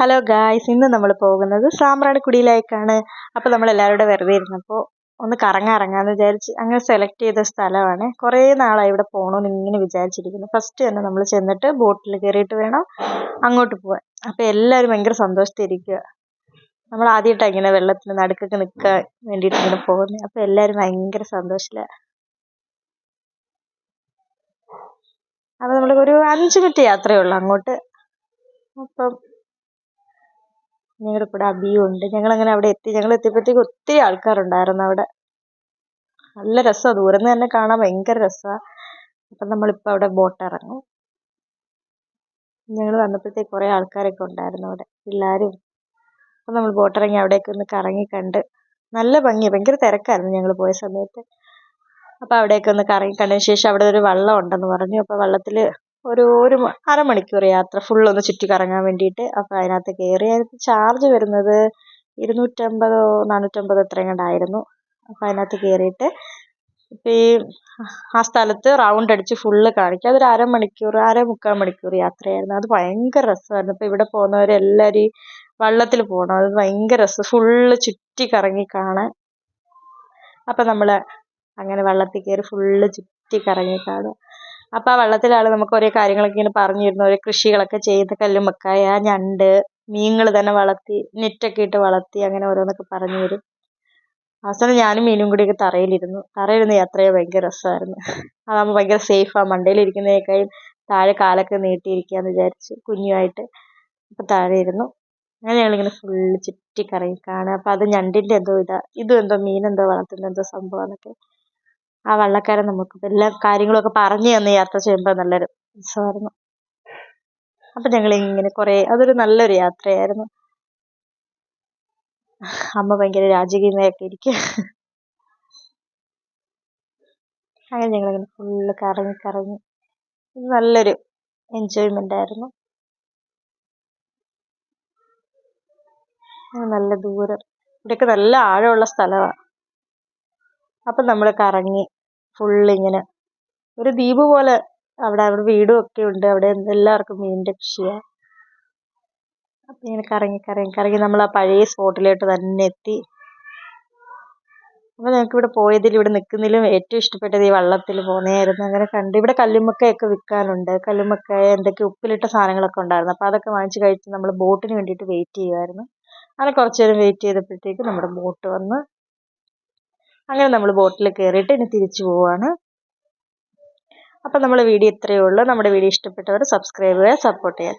Hello guys ഇന്ന് നമ്മൾ പോകുന്നത് സാമ്പ്രാണിക്കുടിയിലേക്കാണ് അപ്പോൾ നമ്മൾ എല്ലാവരും വെറുതെ ഇരുന്നപ്പോൾ ഒന്ന് കറങ്ങാൻ ഇറങ്ങാമെന്ന് വിചാരിച്ച് അങ്ങനെ സെലക്ട് ചെയ്ത സ്ഥലമാണ്. കുറേ നാളായി ഇവിടെ പോകണമെന്ന് ഇങ്ങനെ വിചാരിച്ചിരിക്കുന്നു. ഫസ്റ്റ് തന്നെ നമ്മൾ ചെന്നിട്ട് ബോട്ടിൽ കയറിയിട്ട് വേണം അങ്ങോട്ട് പോകാൻ അപ്പോൾ എല്ലാവരും ഭയങ്കര സന്തോഷത്തിരിക്കുക. നമ്മൾ ആദ്യമായിട്ടാണ് ഇങ്ങനെ വെള്ളത്തിന് നടുക്കൊക്കെ നിൽക്കാൻ വേണ്ടിയിട്ട് ഇങ്ങനെ പോകുന്നത്. അപ്പോൾ എല്ലാവരും ഭയങ്കര സന്തോഷത്തിലാണ്. അപ്പോൾ നമ്മൾ ഒരു അഞ്ച് മിനിറ്റ് യാത്രയേ ഉള്ളൂ അങ്ങോട്ട്. അപ്പം ഞങ്ങളുടെ കൂടെ അബിയും ഉണ്ട്. ഞങ്ങളങ്ങനെ അവിടെ എത്തി. ഞങ്ങൾ എത്തിയപ്പോഴത്തേക്ക് ഒത്തിരി ആൾക്കാരുണ്ടായിരുന്നു അവിടെ. നല്ല രസമാണ് ദൂരം തന്നെ കാണാൻ ഭയങ്കര രസമാണ് അപ്പം നമ്മളിപ്പോൾ അവിടെ ബോട്ട് ഇറങ്ങും ഞങ്ങൾ വന്നപ്പോഴത്തേക്ക് കുറേ ആൾക്കാരൊക്കെ ഉണ്ടായിരുന്നു അവിടെ. പിള്ളേരും അപ്പം നമ്മൾ ബോട്ട് ഇറങ്ങി അവിടെയൊക്കെ ഒന്ന് കറങ്ങി കണ്ട് നല്ല ഭംഗിയാണ് ഭയങ്കര തിരക്കായിരുന്നു ഞങ്ങൾ പോയ സമയത്ത്. അപ്പോൾ അവിടെയൊക്കെ ഒന്ന് കറങ്ങി കണ്ടതിന് ശേഷം അവിടെ ഒരു വള്ളം ഉണ്ടെന്ന് പറഞ്ഞു. അപ്പോൾ വള്ളത്തിൽ ഒരു ഒരു അരമണിക്കൂർ യാത്ര ഫുൾ ഒന്ന് ചുറ്റി കറങ്ങാൻ വേണ്ടിയിട്ട്. അപ്പോൾ അതിനകത്ത് കയറി അതിനകത്ത് ചാർജ് വരുന്നത് ഇരുന്നൂറ്റമ്പതോ നാനൂറ്റമ്പതോ എത്രയും കണ്ടായിരുന്നു. അപ്പോൾ അതിനകത്ത് കയറിയിട്ട് ഇപ്പോൾ ഈ ആ സ്ഥലത്ത് റൗണ്ട് അടിച്ച് ഫുള്ള് കാണിക്കും. അതൊരു അരമണിക്കൂർ അര മുക്കാൽ മണിക്കൂർ യാത്രയായിരുന്നു. അത് ഭയങ്കര രസമായിരുന്നു. ഇപ്പോൾ ഇവിടെ പോകുന്നവരെല്ലാവരും ഈ വള്ളത്തിൽ പോകണം. അത് ഭയങ്കര രസം. ഫുള്ള് ചുറ്റി കറങ്ങി കാണാൻ. അപ്പം നമ്മൾ അങ്ങനെ വെള്ളത്തിൽ കയറി ഫുള്ള് ചുറ്റി കറങ്ങി കാണും. അപ്പോൾ ആ വള്ളത്തിലാണ് നമുക്ക് ഓരോ കാര്യങ്ങളൊക്കെ ഇങ്ങനെ പറഞ്ഞു തരുന്നു ഓരോ കൃഷികളൊക്കെ ചെയ്ത് കല്ലുമ്മക്കായ ഞണ്ട് മീനുകൾ തന്നെ വളർത്തി നെറ്റൊക്കെ ഇട്ട് വളർത്തി അങ്ങനെ ഓരോന്നൊക്കെ പറഞ്ഞു തരും. അവസാനം ഞാനും മീനും കൂടിയൊക്കെ തറയിലിരുന്നു. തറയിരുന്ന് യാത്ര ചെയ്യാൻ ഭയങ്കര രസമായിരുന്നു. അതാകുമ്പോൾ ഭയങ്കര സേഫാണ് മണ്ടയിലിരിക്കുന്നതിനേക്കാളും താഴെ കാലൊക്കെ നീട്ടിയിരിക്കാന്ന് വിചാരിച്ചു കുഞ്ഞുമായിട്ട് അപ്പോൾ താഴെ ഇരുന്നു അങ്ങനെ ഞങ്ങളിങ്ങനെ ഫുള്ള് ചുറ്റി കറങ്ങി കാണുക. അപ്പോൾ അത് ഞണ്ടിന്റെ എന്തോ ഇതാ ഇതും എന്തോ മീനെന്തോ വളർത്തുന്ന എന്തോ സംഭവമാണെന്നൊക്കെ ആ വള്ളക്കാരൻ നമുക്ക് എല്ലാ കാര്യങ്ങളൊക്കെ പറഞ്ഞു തന്ന് യാത്ര ചെയ്യുമ്പോൾ നല്ലൊരു രസമായിരുന്നു. അപ്പം ഞങ്ങൾ ഇങ്ങനെ കുറേ അതൊരു നല്ലൊരു യാത്രയായിരുന്നു. അമ്മ ഭയങ്കര രാജകീയമായൊക്കെ ഇരിക്കുക അങ്ങനെ ഞങ്ങളിങ്ങനെ ഫുള്ള് കറങ്ങി കറങ്ങി. നല്ലൊരു എൻജോയ്മെന്റ് ആയിരുന്നു. നല്ല ദൂരം. ഇവിടെയൊക്കെ നല്ല ആഴമുള്ള സ്ഥലമാണ് അപ്പം നമ്മൾ കറങ്ങി ഫുള്ള് ഇങ്ങനെ ഒരു ദ്വീപ് പോലെ അവിടെ അവിടെ വീടും ഒക്കെ ഉണ്ട്. അവിടെ എല്ലാവർക്കും മീനിന്റെ കൃഷിയാണ് അപ്പം ഇങ്ങനെ കറങ്ങി കറങ്ങി കറങ്ങി നമ്മൾ ആ പഴയ സ്പോട്ടിലോട്ട് തന്നെ എത്തി. അപ്പോൾ ഞങ്ങൾക്ക് ഇവിടെ പോയതിൽ ഇവിടെ നിൽക്കുന്നതിലും ഏറ്റവും ഇഷ്ടപ്പെട്ടത് ഈ വള്ളത്തിൽ പോകുന്നതായിരുന്നു. അങ്ങനെ കണ്ട് ഇവിടെ കല്ലുമ്മക്കായൊക്കെ വിൽക്കാനുണ്ട്. കല്ലുമ്മക്കായ എന്തൊക്കെ ഉപ്പിലിട്ട സാധനങ്ങളൊക്കെ ഉണ്ടായിരുന്നു. അപ്പോൾ അതൊക്കെ വാങ്ങിച്ച് കഴിച്ച് നമ്മൾ ബോട്ടിന് വേണ്ടിയിട്ട് വെയിറ്റ് ചെയ്യുമായിരുന്നു അങ്ങനെ കുറച്ച് നേരം വെയിറ്റ് ചെയ്തപ്പോഴത്തേക്ക് നമ്മുടെ ബോട്ട് വന്ന് അങ്ങനെ നമ്മൾ ബോട്ടിൽ കയറിയിട്ട് ഇനി തിരിച്ചു പോവുകയാണ് അപ്പം നമ്മുടെ വീഡിയോ ഇത്രയേ ഉള്ളൂ. നമ്മുടെ വീഡിയോ ഇഷ്ടപ്പെട്ടവർ സബ്സ്ക്രൈബ് ചെയ്യുക സപ്പോർട്ട് ചെയ്യുക.